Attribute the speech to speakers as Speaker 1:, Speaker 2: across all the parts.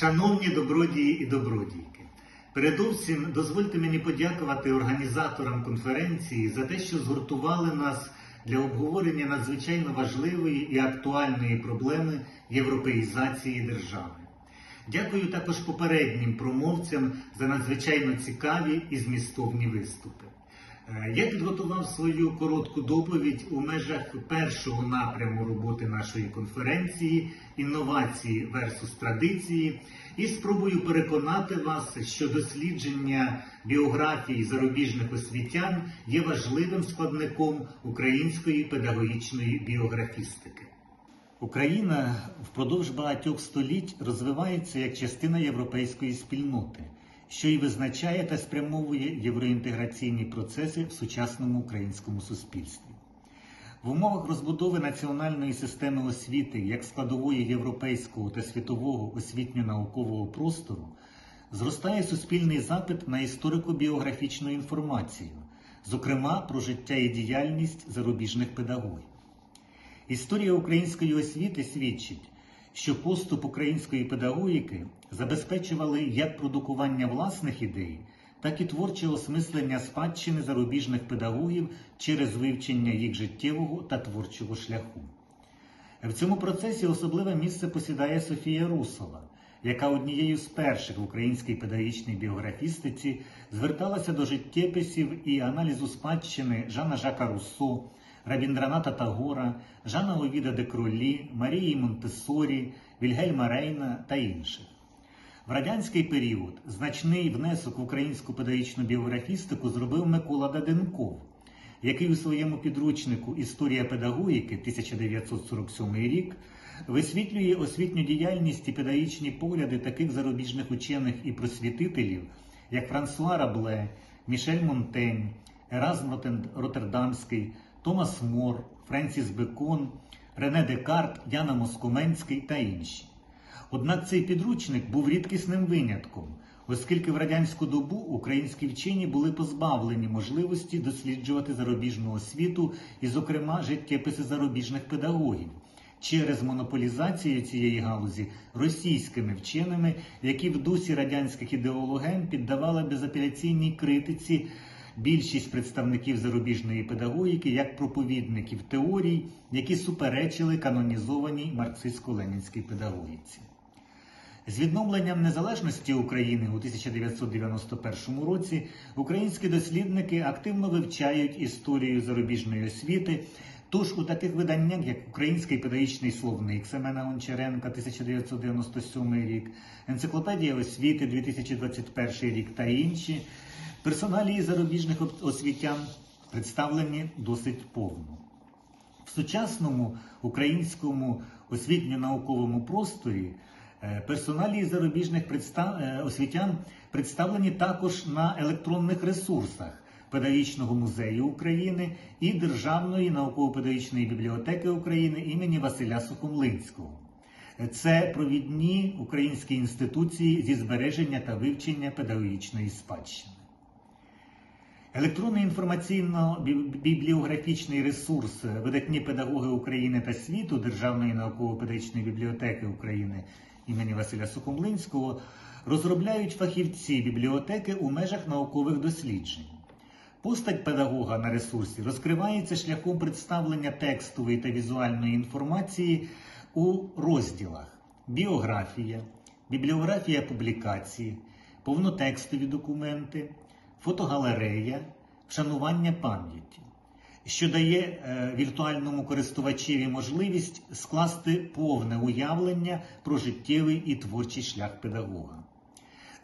Speaker 1: Шановні добродії і добродійки, передовсім дозвольте мені подякувати організаторам конференції за те, що згуртували нас для обговорення надзвичайно важливої і актуальної проблеми європеїзації держави. Дякую також попереднім промовцям за надзвичайно цікаві і змістовні виступи. Е, Я підготував свою коротку доповідь у межах першого напряму роботи нашої конференції інновації versus традиції і спробую переконати вас, що дослідження біографії зарубіжних освітян є важливим складником української педагогічної біографістики. Україна впродовж багатьох століть розвивається як частина європейської спільноти, що й визначає та спрямовує євроінтеграційні процеси в сучасному українському суспільстві. В умовах розбудови національної системи освіти як складової європейського та світового освітньо-наукового простору зростає суспільний запит на історико-біографічну інформацію, зокрема про життя і діяльність зарубіжних педагогів. Історія української освіти свідчить, що поступ української педагогіки забезпечували як продукування власних ідей, так і творче осмислення спадщини зарубіжних педагогів через вивчення їх життєвого та творчого шляху. В цьому процесі особливе місце посідає Софія Русова, яка однією з перших в українській педагогічній біографістиці зверталася до життєписів і аналізу спадщини Жана Жака Руссо, Рабіндраната Тагора, Жана Овіда де Кролі, Марії Монтесорі, Вільгельма Рейна та інших. В радянський період значний внесок в українську педагогічну біографістику зробив Микола Даденков, який у своєму підручнику Історія педагогіки 1947 рік висвітлює освітню діяльність і педагогічні погляди таких зарубіжних учених і просвітителів, як Франсуа Рабле, Мішель Монтень, Еразм Роттердамський, Томас Мор, Френсіс Бекон, Рене Декарт, Яна Москоменський та інші. Однак цей підручник був рідкісним винятком, оскільки в радянську добу українські вчені були позбавлені можливості досліджувати зарубіжну освіту і, зокрема, життєписи зарубіжних педагогів через монополізацію цієї галузі російськими вченими, які в дусі радянських ідеологем піддавали безапеляційній критиці більшість представників зарубіжної педагогіки як проповідників теорій, які суперечили канонізованій марксистсько-ленінській педагогіці. З відновленням незалежності України у 1991 році українські дослідники активно вивчають історію зарубіжної освіти. Тож у таких виданнях, як Український педагогічний словник Семена Гончаренка 1997 рік, Енциклопедія освіти 2021 рік та інші, персоналії зарубіжних освітян представлені досить повно. В сучасному українському освітньо-науковому просторі е, персоналії зарубіжних е, освітян представлені також на електронних ресурсах Педагогічного музею України і Державної науково-педагогічної бібліотеки України імені Василя Сухомлинського. Це провідні українські інституції зі збереження та вивчення педагогічної спадщини. Електронний інформаційно-бібліографічний ресурс видатні педагоги України та світу Державної науково-педагогічної бібліотеки України імені Василя Сухомлинського розробляють фахівці бібліотеки у межах наукових досліджень. Постать педагога на ресурсі розкривається шляхом представлення текстової та візуальної інформації у розділах біографія, бібліографія публікації, повнотекстові документи, фотогалерея, вшанування пам'яті, що дає е, віртуальному користувачеві можливість скласти повне уявлення про життєвий і творчий шлях педагога.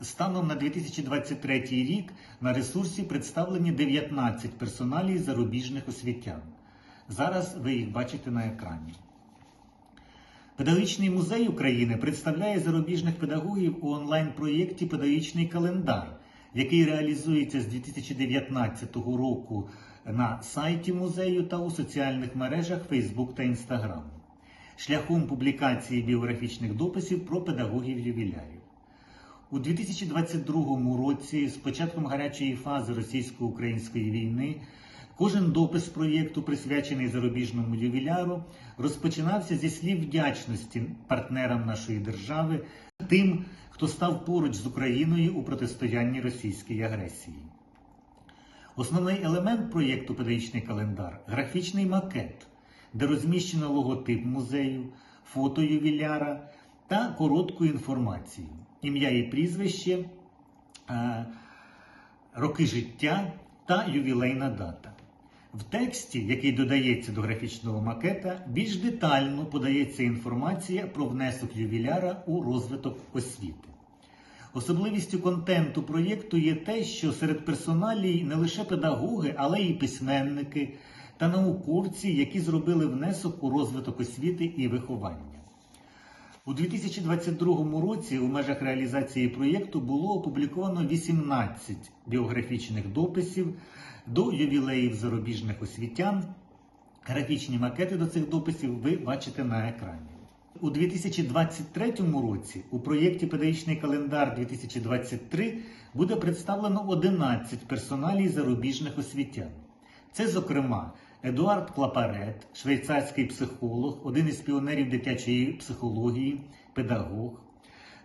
Speaker 1: Станом на 2023 рік на ресурсі представлені 19 персоналій зарубіжних освітян. Зараз ви їх бачите на екрані. Педагогічний музей України представляє зарубіжних педагогів у онлайн-проєкті Педагогічний календар, який реалізується з 2019 року на сайті музею та у соціальних мережах Facebook та Instagram, шляхом публікації біографічних дописів про педагогів ювілярів. У 2022 році, з початком гарячої фази російсько-української війни, кожен допис проєкту, присвячений зарубіжному ювіляру, розпочинався зі слів вдячності партнерам нашої держави тим, хто став поруч з Україною у протистоянні російській агресії. Основний елемент проєкту Педагогічний календар графічний макет, де розміщено логотип музею, фото ювіляра та коротку інформацію, ім'я і прізвище, е, роки життя та ювілейна дата. В тексті, який додається до графічного макета, більш детально подається інформація про внесок ювіляра у розвиток освіти. Особливістю контенту проєкту є те, що серед персоналій не лише педагоги, але й письменники та науковці, які зробили внесок у розвиток освіти і виховання. У 2022 році у межах реалізації проєкту було опубліковано 18 біографічних дописів до ювілеїв зарубіжних освітян. Графічні макети до цих дописів ви бачите на екрані. У 2023 році у проєкті Педагогічний календар 2023 буде представлено 11 персоналій зарубіжних освітян. Це, зокрема, Едуард Клапарет, швейцарський психолог, один із піонерів дитячої психології, педагог,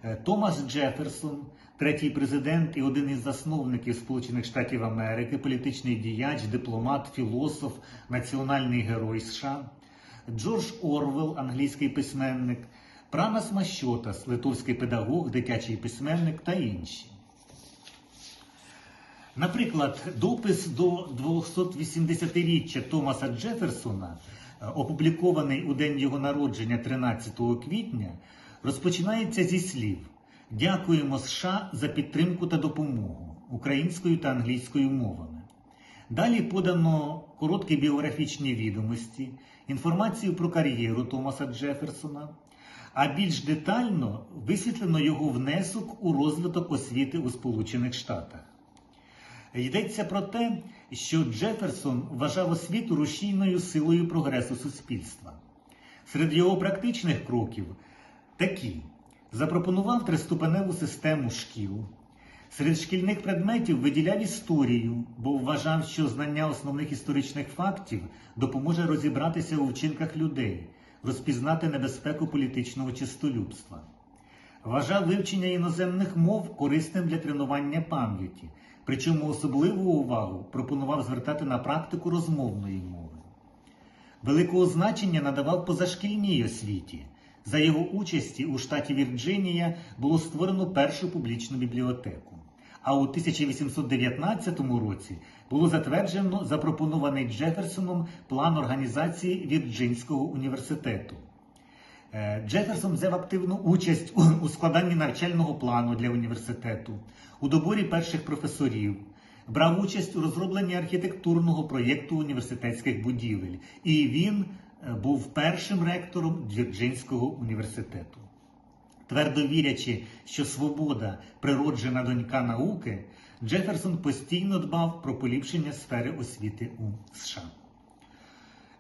Speaker 1: Е, Томас Джеферсон, третій президент і один із засновників Сполучених Штатів Америки, політичний діяч, дипломат, філософ, національний герой США, Джордж Орвел, англійський письменник, Пранас Мащотас, литовський педагог, дитячий письменник та інші. Наприклад, допис до 280-річчя Томаса Джеферсона, е, опублікований у день його народження 13 квітня, розпочинається зі слів: Дякуємо США за підтримку та допомогу українською та англійською мовами. Далі подано короткі біографічні відомості, інформацію про кар'єру Томаса Джеферсона, а більш детально висвітлено його внесок у розвиток освіти у Сполучених Штатах. Йдеться про те, що Джеферсон вважав освіту рушійною силою прогресу суспільства. Серед його практичних кроків такі: запропонував триступеневу систему шкіл. Серед шкільних предметів виділяв історію, бо вважав, що знання основних історичних фактів допоможе розібратися у вчинках людей, розпізнати небезпеку політичного чистолюбства. Вважав вивчення іноземних мов корисним для тренування пам'яті, причому особливу увагу пропонував звертати на практику розмовної мови. Великого значення надавав позашкільній освіті. За його участі у штаті Вірджинія було створено першу публічну бібліотеку. А у 1819 році було затверджено запропонований Джеферсоном план організації Вірджинського університету. Е, Джеферсон взяв активну участь у- складанні навчального плану для університету, у доборі перших професорів, брав участь у розробленні архітектурного проєкту університетських будівель, і він е, був першим ректором Вірджинського університету. Твердо вірячи, що свобода природжена донька науки, Джеферсон постійно дбав про поліпшення сфери освіти у США.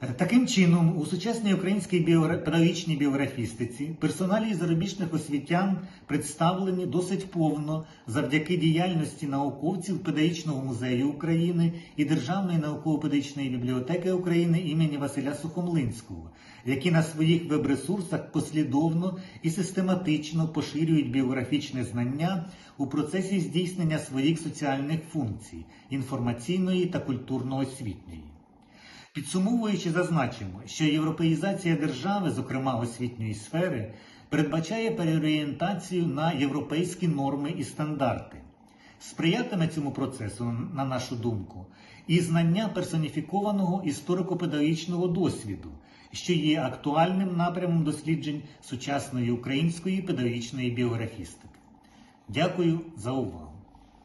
Speaker 1: Е, Таким чином, у сучасній українській біогра- педагогічній біографістиці персоналі зарубіжних освітян представлені досить повно завдяки діяльності науковців Педагогічного музею України і Державної науково-педагогічної бібліотеки України імені Василя Сухомлинського, які на своїх веб-ресурсах послідовно і систематично поширюють біографічне знання у процесі здійснення своїх соціальних функцій інформаційної та культурно-освітньої. Підсумовуючи, зазначимо, що європеїзація держави, зокрема освітньої сфери, передбачає переорієнтацію на європейські норми і стандарти. Сприятиме цьому процесу, на нашу думку, і знання персоніфікованого історико-педагогічного досвіду, що є актуальним напрямом досліджень сучасної української педагогічної біографістики. Дякую за увагу.